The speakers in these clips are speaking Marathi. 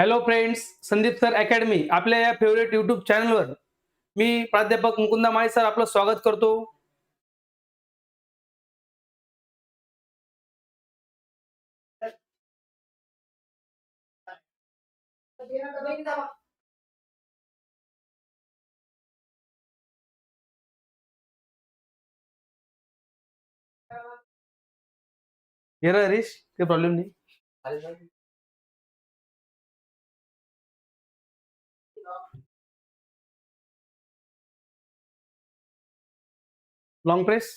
Hello friends Sandeep sir academy आपल्या या फेवरेट युट्यूब चॅनलवर मी प्राध्यापक मुकुंदा माळी सर आपलं स्वागत करतो. हरीश काही प्रॉब्लेम नाही. लॉंग प्रेस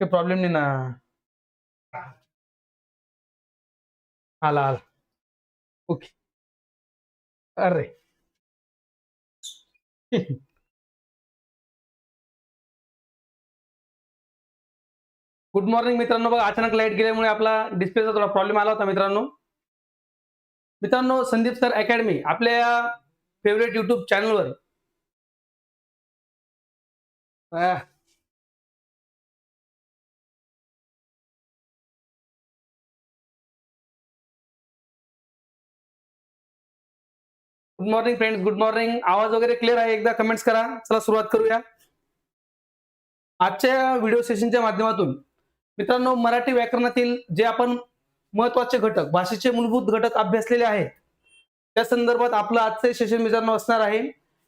काही प्रॉब्लेम नाही ना आला आला गुड मॉर्निंग मित्रांनो बघा अचानक लाइट गेल्यामुळे आपला डिस्प्लेचा थोडा प्रॉब्लेम आला होता मित्रांनो. मित्रांनो संदीप सर अकॅडमी आपल्या या फेवरेट युट्यूब चॅनलवर good morning friends good morning आवाज वगैरे क्लिअर आहे? एकदा कमेंट्स करा. चला सुरुवात करूया. आजच्या व्हिडिओ सेशनच्या माध्यमातून मित्रांनो मराठी व्याकरणातील जे आपण महत्त्वाचे घटक भाषेचे मूलभूत घटक अभ्यासलेले आहेत त्या संदर्भात आपलं आजचे सेशन मित्रांनो असणार आहे.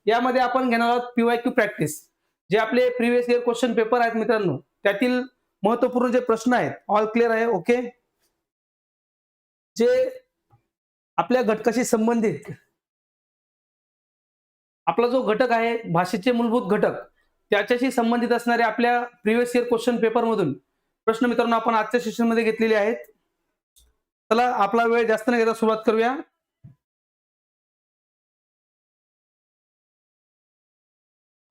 यामध्ये आपण घेणार आहोत पीवाय क्यू प्रॅक्टिस जे आपले प्रिव्हियस इयर क्वेश्चन पेपर आहेत मित्रांनो त्यातील महत्त्वपूर्ण जे प्रश्न आहेत ऑल क्लिअर आहे ओके जे आपल्या घटकाशी संबंधित आपला जो घटक आहे भाषेचे मूलभूत घटक त्याच्याशी संबंधित असणारे आपल्या प्रिव्हियस इयर क्वेश्चन पेपर मधून प्रश्न मित्रांनो आपण आजच्या सेशनमध्ये घेतलेले आहेत. चला आपला वेळ जास्त न घेता सुरुवात करूया.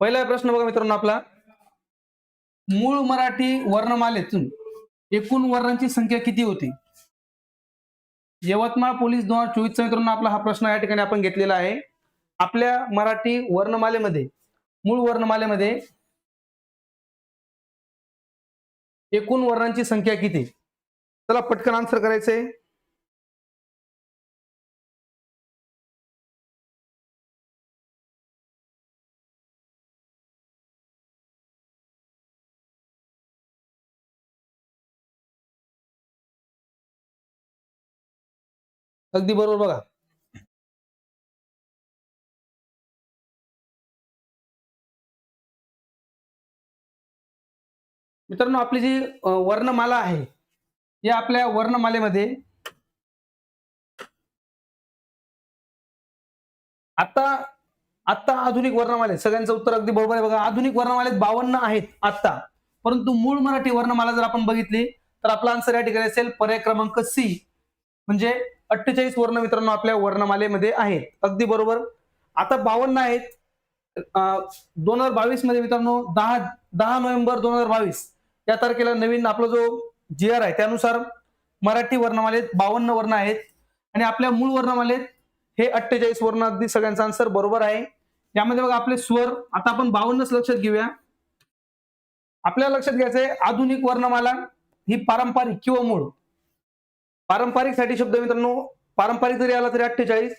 पहिला प्रश्न बघा मित्रांनो आपला. मूळ मराठी वर्णमालेतून एकूण वर्णांची संख्या किती होती? यवतमाळ पोलीस दोन हजार चोवीसचा मित्रांनो आपला हा प्रश्न या ठिकाणी आपण घेतलेला आहे. आपल्या मराठी वर्णमालेमध्ये मूळ वर्णमालेमध्ये एकूण वर्णांची संख्या किती? चला पटकन आन्सर करायचंय. अगदी बरोबर बघा. मित्रांनो आपली जी वर्णमाला आहे या आपल्या वर्णमालेमध्ये आता आता आधुनिक वर्णमाले सगळ्यांचं उत्तर अगदी बरोबर आहे बघा. आधुनिक वर्णमालेत बावन्न आहेत आता परंतु मूळ मराठी वर्णमाला जर आपण बघितली तर आपला आन्सर या ठिकाणी असेल पर्याय क्रमांक सी म्हणजे अठ्ठेचाळीस वर्ण मित्रांनो आपल्या वर्णमालेमध्ये आहेत. अगदी बरोबर. आता बावन्न आहेत. दोन हजार बावीसमध्ये मित्रांनो दहा दहा नोव्हेंबर दोन हजार बावीस या तारखेला नवीन आपला जो जी आर आहे त्यानुसार मराठी वर्णमालेत बावन्न वर्ण आहेत. आणि आपल्या मूळ वर्णमालेत हे अठ्ठेचाळीस वर्ण अगदी सगळ्यांचा आन्सर बरोबर आहे. यामध्ये बघा आपले स्वर आता आपण बावन्नच लक्षात घेऊया. आपल्याला लक्षात घ्यायचं आहे आधुनिक वर्णमाला ही पारंपरिक किंवा मूळ. पारंपरिकसाठी शब्द मित्रांनो पारंपरिक जरी आला तरी अठ्ठेचाळीस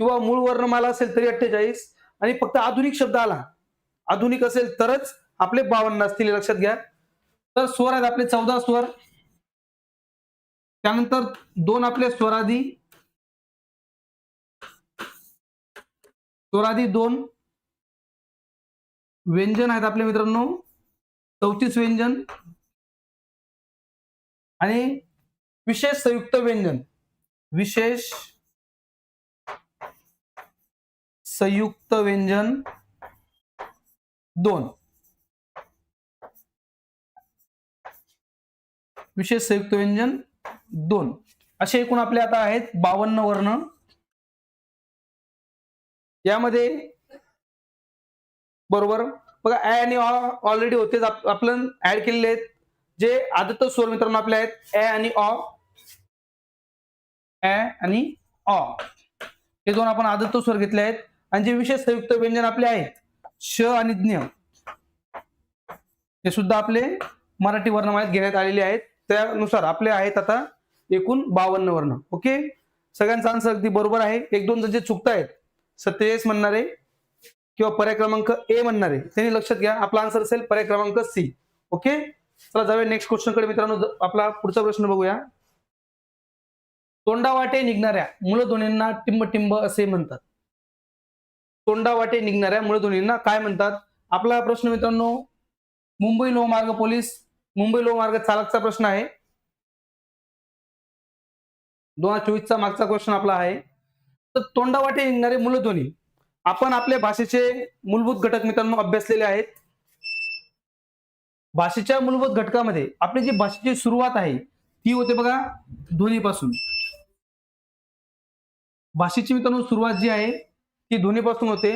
किंवा मूळ वर्णमाला असेल तरी अठ्ठेचाळीस आणि फक्त आधुनिक शब्द आला. आधुनिक असेल तरच आपले बावन्न असतील लक्षात घ्या. तर स्वर आहेत आपले चौदा स्वर. त्यानंतर दोन आपले स्वरादी. स्वरादी दोन. व्यंजन आहेत आपले मित्रांनो. चौतीस व्यंजन. आणि विशेष संयुक्त व्यंजन. विशेष संयुक्त व्यंजन दोन. विशेष संयुक्त व्यंजन दोन. असे एकूण आपले आता आहेत बावन्न वर्ण. यामध्ये बरोबर. बघा ऍ आणि ऑलरेडी होते आपण ऍड केलेले आहेत. जे आदत स्वर मित्रांनो आपले आहेत ऍ आणि ऑ. ऍ आणि अ हे दोन आपण आदत्य स्वर घेतले आहेत. आणि जे विशेष संयुक्त व्यंजन आपले आहेत श आणि ज्ञ हे सुद्धा आपले मराठी वर्णमाळेत घेण्यात आलेले आहेत. त्यानुसार आपले आहेत आता एकूण बावन्न वर्ण. ओके? सगळ्यांचा आन्सर अगदी बरोबर आहे. एक दोन जण जे चुकतायत सत्तेचाळीस म्हणणारे किंवा पर्याय क्रमांक ए म्हणणारे त्यांनी लक्षात घ्या आपला आन्सर असेल पर्याय क्रमांक सी. ओके? चला जाऊया नेक्स्ट क्वेश्चनकडे. मित्रांनो आपला पुढचा प्रश्न बघूया. तोंडावाटे निघणाऱ्या मूलध्वनींना टिंब टिंब असे म्हणतात. तोंडावाटे निघणाऱ्या मुळधुनींना काय म्हणतात? आपला प्रश्न मित्रांनो मुंबई लोहमार्ग पोलीस मुंबई लोहमार्ग चालकचा प्रश्न आहे. दोन हजार चोवीसचा मागचा क्वेश्चन आपला आहे. तर तोंडावाटे निघणारे मूलध्वनी आपण आपल्या भाषेचे मूलभूत घटक मित्रांनो अभ्यासलेले आहेत. भाषेच्या मूलभूत घटकामध्ये आपली जी भाषेची सुरुवात आहे ती होते बघा ध्वनीपासून भाषेची मित्रांनो सुरुवात जी आहे ती ध्वनीपासून होते?